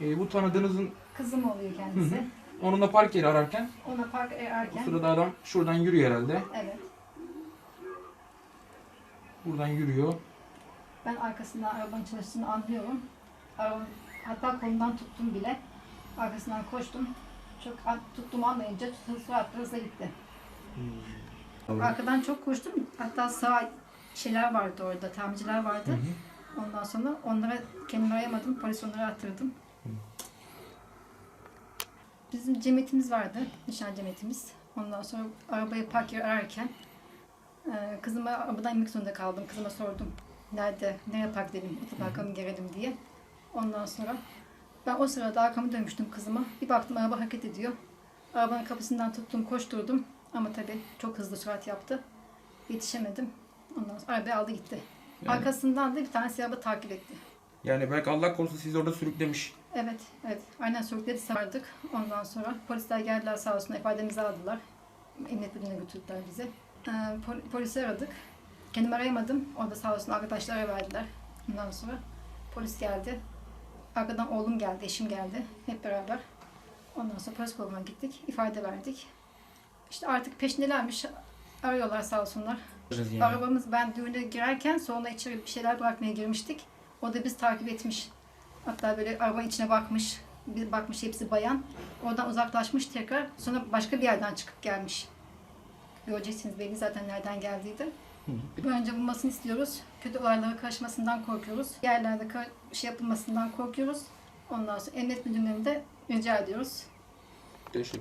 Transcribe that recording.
E, bu tanıdığınızın Kızım oluyor kendisi. onunla park yeri ararken Ona park o erken. sırada adam şuradan yürüyor herhalde. Evet. Buradan yürüyor. Ben arkasından arabanın çalıştığını anlıyorum. Arabanın, hatta kolundan tuttum bile. Arkasından koştum. Çok an- tuttuğumu anlayınca hızlı süratle hızla gitti. Arkadan çok koştum. Hatta sağ şeyler vardı orada, tamirciler vardı. Ondan sonra onlara kendimi arayamadım. Polis onları attırdım. Bizim cemiyetimiz vardı. Nişan cemiyetimiz. Ondan sonra arabayı park yeri ararken e, kızıma arabadan inmek zorunda kaldım. Kızıma sordum. Nerede, nereye park edelim, otoparka mı girelim diye. Ondan sonra ben o sırada arkamı dönmüştüm kızıma. Bir baktım araba hareket ediyor. Arabanın kapısından tuttum, koşturdum. Ama tabii çok hızlı sürat yaptı. Yetişemedim. Ondan sonra arabayı aldı gitti. Yani- Arkasından da bir tane araba takip etti. Yani belki Allah korusun sizi orada sürüklemiş. Evet, evet. Aynen sürükledi sardık. Ondan sonra polisler geldiler sağ olsun ifademizi aldılar. Emniyet müdürlüğüne götürdüler bizi. Ee, pol- polisi aradık. Kendimi arayamadım. Orada sağ olsun arkadaşlara verdiler. Ondan sonra polis geldi. Arkadan oğlum geldi, eşim geldi. Hep beraber. Ondan sonra polis koluna gittik. ifade verdik. İşte artık peşindelermiş. Arıyorlar sağ olsunlar. Yani. Arabamız ben düğüne girerken sonra içeri bir şeyler bırakmaya girmiştik. O da biz takip etmiş. Hatta böyle arabanın içine bakmış. Bir bakmış hepsi bayan. Oradan uzaklaşmış tekrar. Sonra başka bir yerden çıkıp gelmiş. Göreceksiniz belli zaten nereden geldiydi. Bir önce bulmasını istiyoruz. Kötü olaylara karışmasından korkuyoruz. Yerlerde şey yapılmasından korkuyoruz. Ondan sonra emniyet müdürlüğünde rica ediyoruz. Teşekkür